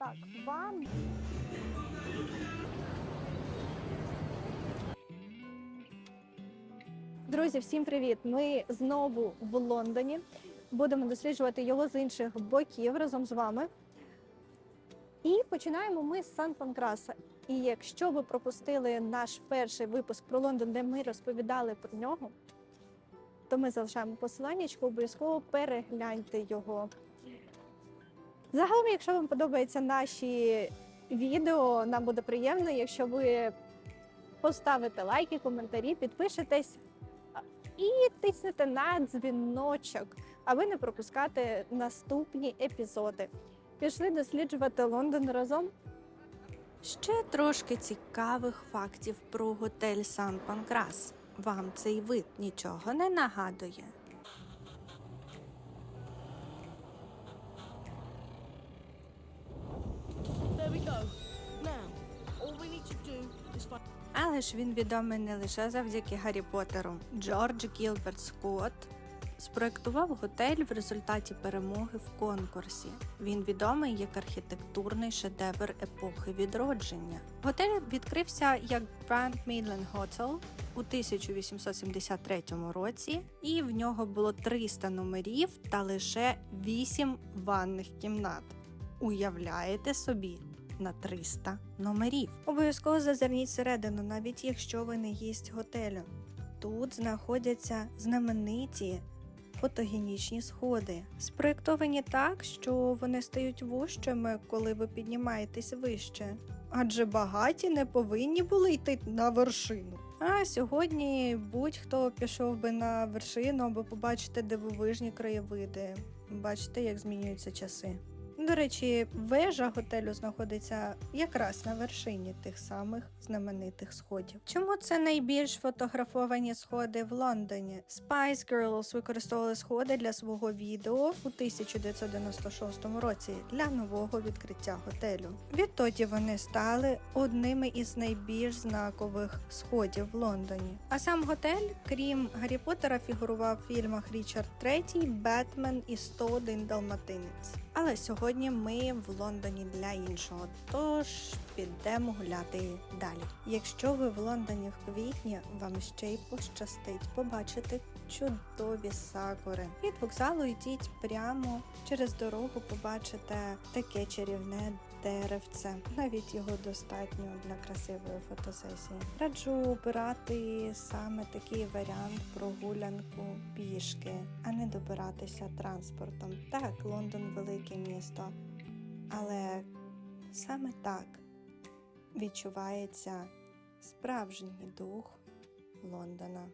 Так, вам. Друзі, всім привіт! Ми знову в Лондоні. Будемо досліджувати його з інших боків разом з вами. І починаємо ми з Сан Панкраса. І якщо ви пропустили наш перший випуск про Лондон, де ми розповідали про нього, то ми залишаємо посилання, обов'язково перегляньте його. Загалом, якщо вам подобаються наші відео, нам буде приємно, якщо ви поставите лайки, коментарі, підпишетесь і тиснете на дзвіночок, аби не пропускати наступні епізоди. Пішли досліджувати Лондон разом. Ще трошки цікавих фактів про готель Сан Панкрас. Вам цей вид нічого не нагадує. Але ж він відомий не лише завдяки Гаррі Поттеру. Джордж Гілберт Скотт спроектував готель в результаті перемоги в конкурсі. Він відомий як архітектурний шедевр епохи відродження. Готель відкрився як Grand Midland Hotel у 1873 році, і в нього було 300 номерів та лише 8 ванних кімнат. Уявляєте собі? На 300 номерів. Обов'язково зазирніть всередину, навіть якщо ви не гість готелю. Тут знаходяться знамениті фотогенічні сходи, спроєктовані так, що вони стають вужчими, коли ви піднімаєтесь вище. Адже багаті не повинні були йти на вершину. А сьогодні будь-хто пішов би на вершину, аби побачити дивовижні краєвиди. Бачите, як змінюються часи. До речі, вежа готелю знаходиться якраз на вершині тих самих знаменитих сходів. Чому це найбільш фотографовані сходи в Лондоні? Spice Girls використовували сходи для свого відео у 1996 році для нового відкриття готелю. Відтоді вони стали одними із найбільш знакових сходів в Лондоні. А сам готель, крім Гаррі Поттера, фігурував в фільмах Річард III, Бетмен і 101 Далматинець. Але сьогодні ми в Лондоні для іншого, тож підемо гуляти далі. Якщо ви в Лондоні в квітні, вам ще й пощастить побачити чудові сакури. Від вокзалу йдіть прямо через дорогу, побачите таке чарівне деревце. Навіть його достатньо для красивої фотосесії. Раджу обирати саме такий варіант прогулянку пішки, а не добиратися транспортом. Так, Лондон велике місто, але саме так відчувається справжній дух Лондона.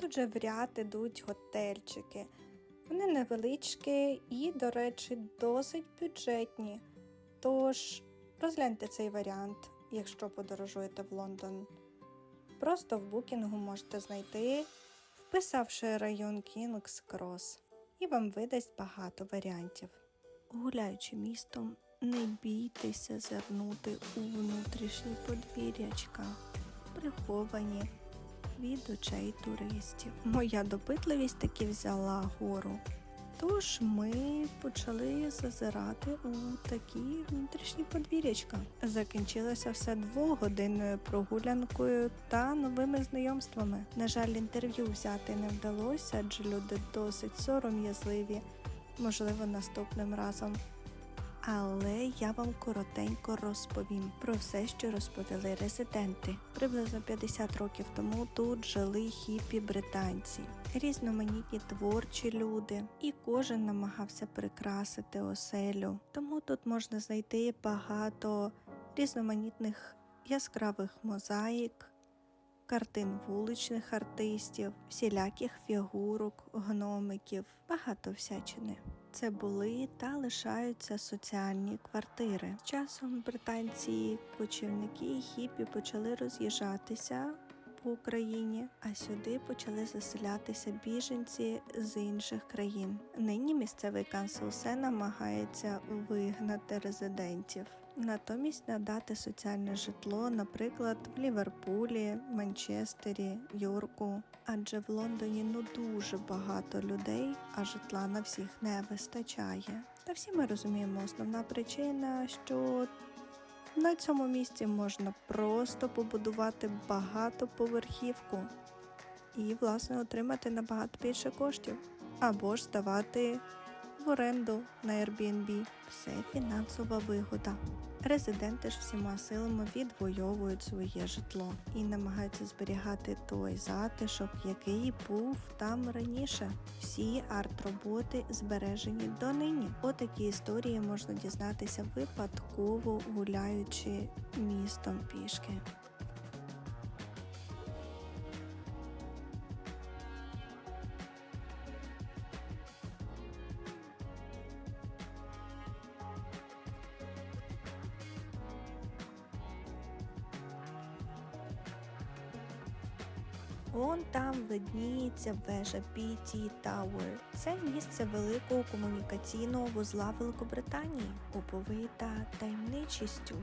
Тут же в ряд ідуть готельчики. Вони невеличкі і, до речі, досить бюджетні. Тож розгляньте цей варіант, якщо подорожуєте в Лондон. Просто в букінгу можете знайти, вписавши район Кінгс Крос, і вам видасть багато варіантів. Гуляючи містом, не бійтеся зернути у внутрішні подвір'ячка, приховані від очей туристів. Моя допитливість таки взяла гору. Тож ми почали зазирати у такі внутрішні подвір'ячка. Закінчилося все двогодинною прогулянкою та новими знайомствами. На жаль, інтерв'ю взяти не вдалося, адже люди досить сором'язливі. Можливо, наступним разом. Але я вам коротенько розповім про все, що розповіли резиденти. Приблизно 50 років тому тут жили хіпі британці, різноманітні творчі люди, і кожен намагався прикрасити оселю. Тому тут можна знайти багато різноманітних яскравих мозаїк, картин вуличних артистів, всіляких фігурок, гномиків, багато всячини. Це були та лишаються соціальні квартири. З часом британці, кочівники і хіпі почали роз'їжджатися в Україні, а сюди почали заселятися біженці з інших країн. Нині місцевий канцел все намагається вигнати резидентів. Натомість надати соціальне житло, наприклад, в Ліверпулі, Манчестері, Йорку. Адже в Лондоні ну дуже багато людей, а житла на всіх не вистачає. Та всі ми розуміємо, основна причина, що на цьому місці можна просто побудувати багатоповерхівку і, власне, отримати набагато більше коштів, або ж здавати в оренду на Airbnb. Все фінансова вигода. Резиденти ж всіма силами відвоюють своє житло і намагаються зберігати той затишок, який був там раніше. Всі арт-роботи збережені донині. Отакі історії можна дізнатися випадково гуляючи містом пішки. Он там видніється вежа BT Tower. Це місце великого комунікаційного вузла Великобританії, оповита таємничістю.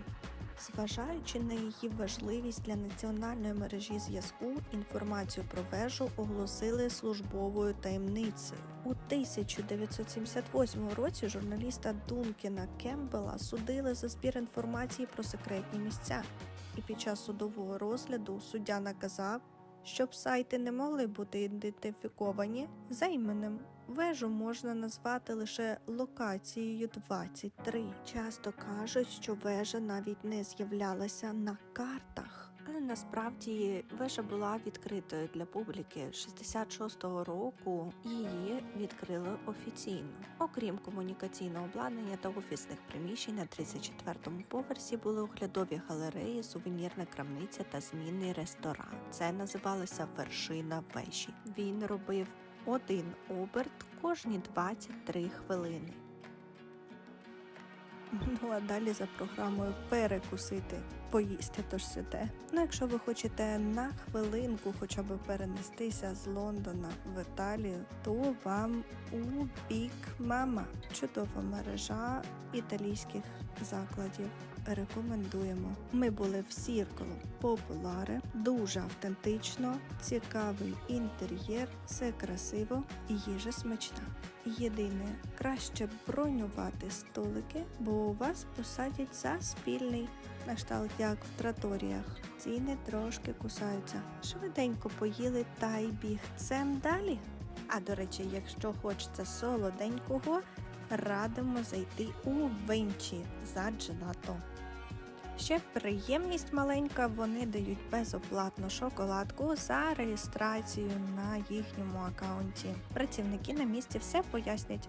Зважаючи на її важливість для національної мережі зв'язку, інформацію про вежу оголосили службовою таємницею. У 1978 році журналіста Дункена Кембела судили за збір інформації про секретні місця. І під час судового розгляду суддя наказав, щоб сайти не могли бути ідентифіковані за іменем. Вежу можна назвати лише локацією 23. Часто кажуть, що вежа навіть не з'являлася на картах. Але насправді вежа була відкритою для публіки 66-го року. Її відкрили офіційно. Окрім комунікаційного обладнання та офісних приміщень, на 34-му поверсі були оглядові галереї, сувенірна крамниця та змінний ресторан. Це називалося вершина вежі. Він робив один оберт кожні 23 хвилини. Ну а далі за програмою перекусити, поїсти то ж сюди. Ну, якщо ви хочете на хвилинку хоча б перенестися з Лондона в Італію, то вам у бік мама чудова мережа італійських закладів. Рекомендуємо. Ми були в Сірколу Популаре, дуже автентично, цікавий інтер'єр, все красиво і їжа смачна. Єдине, краще бронювати столики, бо вас посадять за спільний на кшталт як в траторіях. Ціни трошки кусаються. Швиденько поїли та й бігцем далі. А до речі, якщо хочеться солоденького, радимо зайти у Венчі за джелато. Ще приємність маленька, вони дають безоплатну шоколадку за реєстрацію на їхньому акаунті. Працівники на місці все пояснять.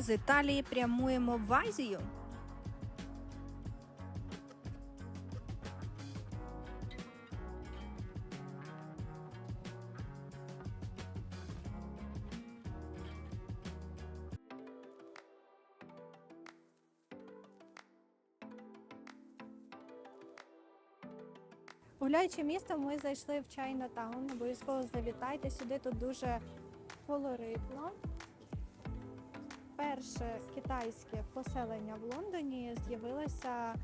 З Італії прямуємо в Азію. Гуляючи містом, ми зайшли в Чайнатаун. Обов'язково завітайте сюди. Тут дуже колоритно. Перше китайське поселення в Лондоні з'явилося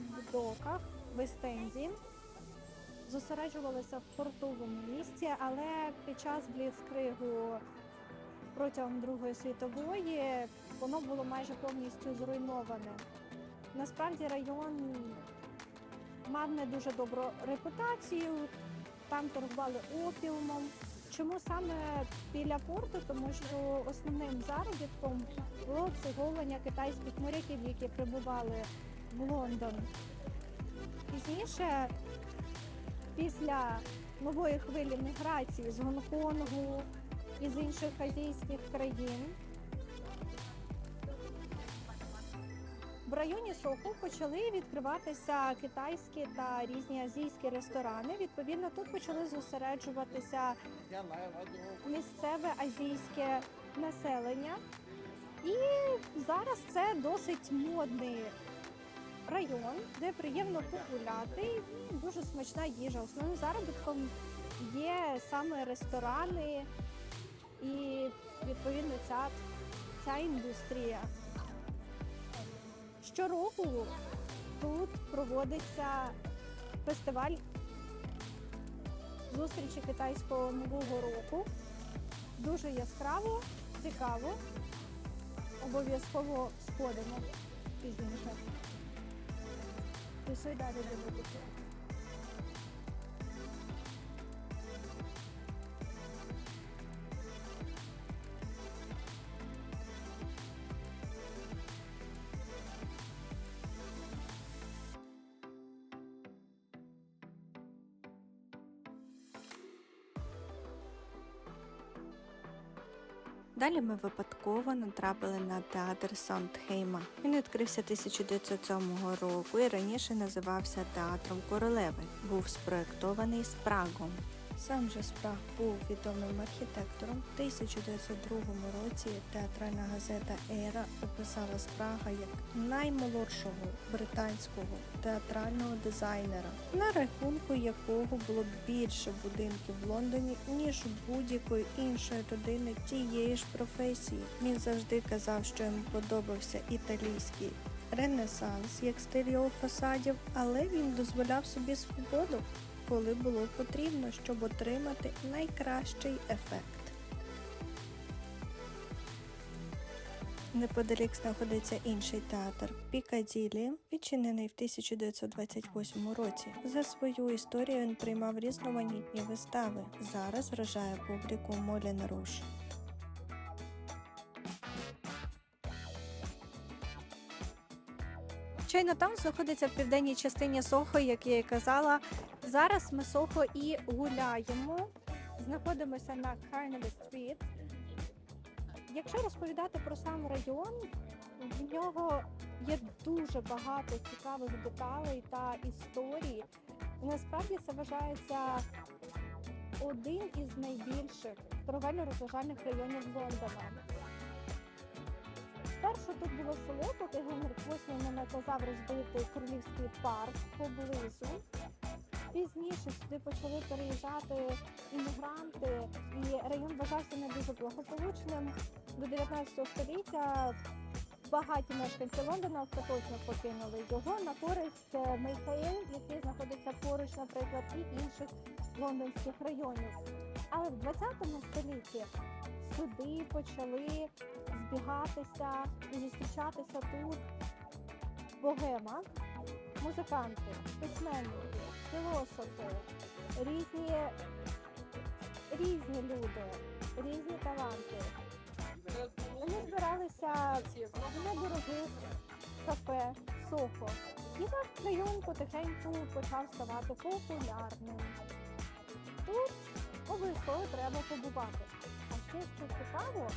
в доках в Істензі. Зосереджувалося в портовому місті, але під час бліцкригу протягом Другої світової воно було майже повністю зруйноване. Насправді район мав не дуже добру репутацію, там торгували опіумом. Чому саме біля порту? Тому що основним заробітком було обслуговування китайських моряків, які прибували в Лондон. Пізніше, після нової хвилі міграції з Гонконгу і з інших азійських країн, в районі Соху почали відкриватися китайські та різні азійські ресторани. Відповідно, тут почали зосереджуватися місцеве азійське населення. І зараз це досить модний район, де приємно погуляти. Дуже смачна їжа. Основним заробітком є саме ресторани і відповідно ця, ця індустрія. Щороку тут проводиться фестиваль зустрічі китайського нового року. Дуже яскраво, цікаво. Обов'язково сходимо пізніше. Пішли далі дивитися. Далі ми випадково натрапили на театр Сондхейма. Він відкрився 1907 року і раніше називався Театром Королеви. Був спроектований Спрагом. Сам же Спраг був відомим архітектором. У 1902 році театральна газета Ера описала Спрага як наймолодшого британського театрального дизайнера, на рахунку якого було більше будинків в Лондоні, ніж будь-якої іншої людини тієї ж професії. Він завжди казав, що йому подобався італійський ренесанс як стиль його фасадів, але він дозволяв собі свободу коли було потрібно, щоб отримати найкращий ефект. Неподалік знаходиться інший театр Пікаділі, відчинений в 1928 році. За свою історію він приймав різноманітні вистави. Зараз вражає публіку Молін Руш. Чайнатаун знаходиться в південній частині Сохо, як я і казала. Зараз ми Сохо і гуляємо. Знаходимося на Carnaby Street. Якщо розповідати про сам район, в нього є дуже багато цікавих деталей та історій. Насправді це вважається один із найбільших торговельно-розважальних районів Лондона. Спершу тут було село, поки Генрих VIII не наказав розбити королівський парк поблизу. Пізніше сюди почали переїжджати іммігранти, і район вважався не дуже благополучним. До 19 століття багаті мешканці Лондона остаточно покинули його на користь е, який знаходиться поруч, наприклад, і інших лондонських районів. Але в 20 столітті сюди почали збігатися і зустрічатися тут богема, музиканти, письменники, філософи, різні, різні люди, різні таланти. Вони збиралися в недорогих кафе Сохо. І так район потихеньку почав ставати популярним. Тут обов'язково треба побувати. Ще що цікаво,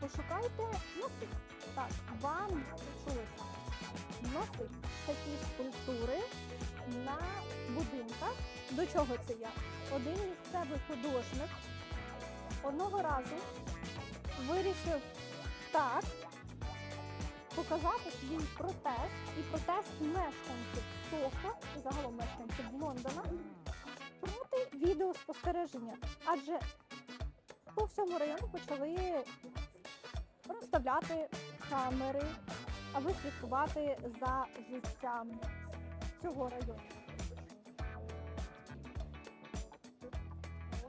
пошукайте носи. Так, вам чулося. Носи такі скульптури на будинках. До чого це я? Один місцевий художник одного разу вирішив так показати свій протест і протест мешканців Сохо загалом мешканців Лондона проти відеоспостереження. Адже по всьому району почали розставляти камери, аби слідкувати за життям цього району.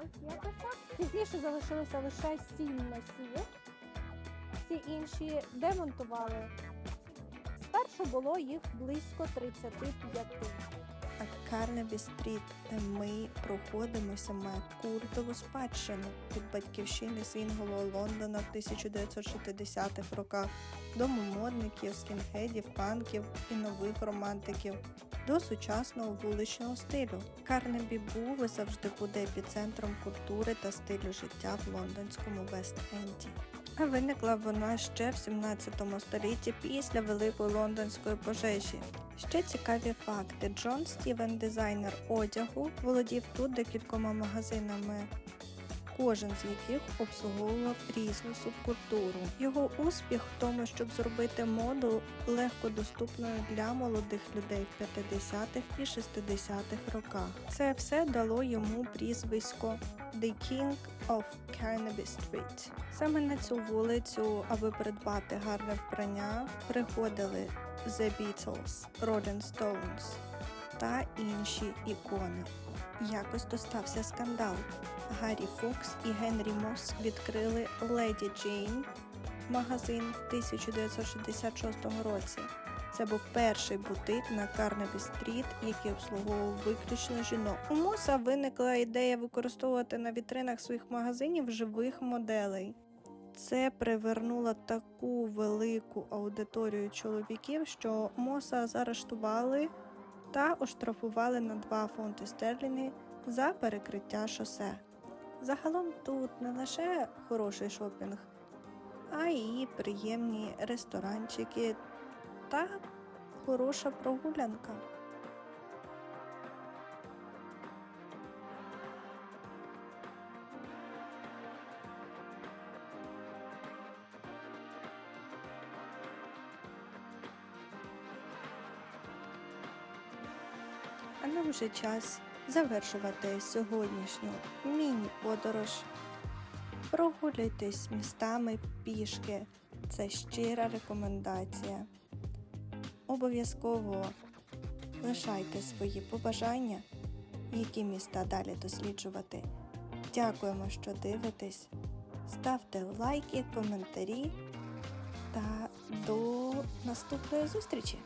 Ось якось. Пізніше залишилося лише сім носів. Всі інші демонтували. Спершу було їх близько 35. Карнебі Стріт, де ми проходимося, має культову спадщину від батьківщини свінгового Лондона в 1960-х роках, дому модників, скінхедів, панків і нових романтиків. до сучасного вуличного стилю. Карнебі був і завжди буде епіцентром культури та стилю життя в лондонському Вест-Енді. Виникла вона ще в 17 столітті після Великої лондонської пожежі. Ще цікаві факти: Джон Стівен, дизайнер одягу, володів тут декількома магазинами кожен з яких обслуговував різну субкультуру. Його успіх в тому, щоб зробити моду легко доступною для молодих людей в 50-х і 60-х роках. Це все дало йому прізвисько The King of Carnaby Street. Саме на цю вулицю, аби придбати гарне вбрання, приходили The Beatles, Rolling Stones та інші ікони. Якось достався скандал. Гаррі Фокс і Генрі Мосс відкрили Леді Джейн магазин в 1966 році. Це був перший бутик на Карнебі Стріт, який обслуговував виключно жінок. У Моса виникла ідея використовувати на вітринах своїх магазинів живих моделей. Це привернуло таку велику аудиторію чоловіків, що Моса заарештували та оштрафували на 2 фунти стерлінги за перекриття шосе. Загалом тут не лише хороший шопінг, а й приємні ресторанчики та хороша прогулянка. А нам вже час завершувати сьогоднішню міні-подорож. Прогуляйтесь містами пішки. Це щира рекомендація. Обов'язково лишайте свої побажання, які міста далі досліджувати. Дякуємо, що дивитесь. Ставте лайки, коментарі та до наступної зустрічі!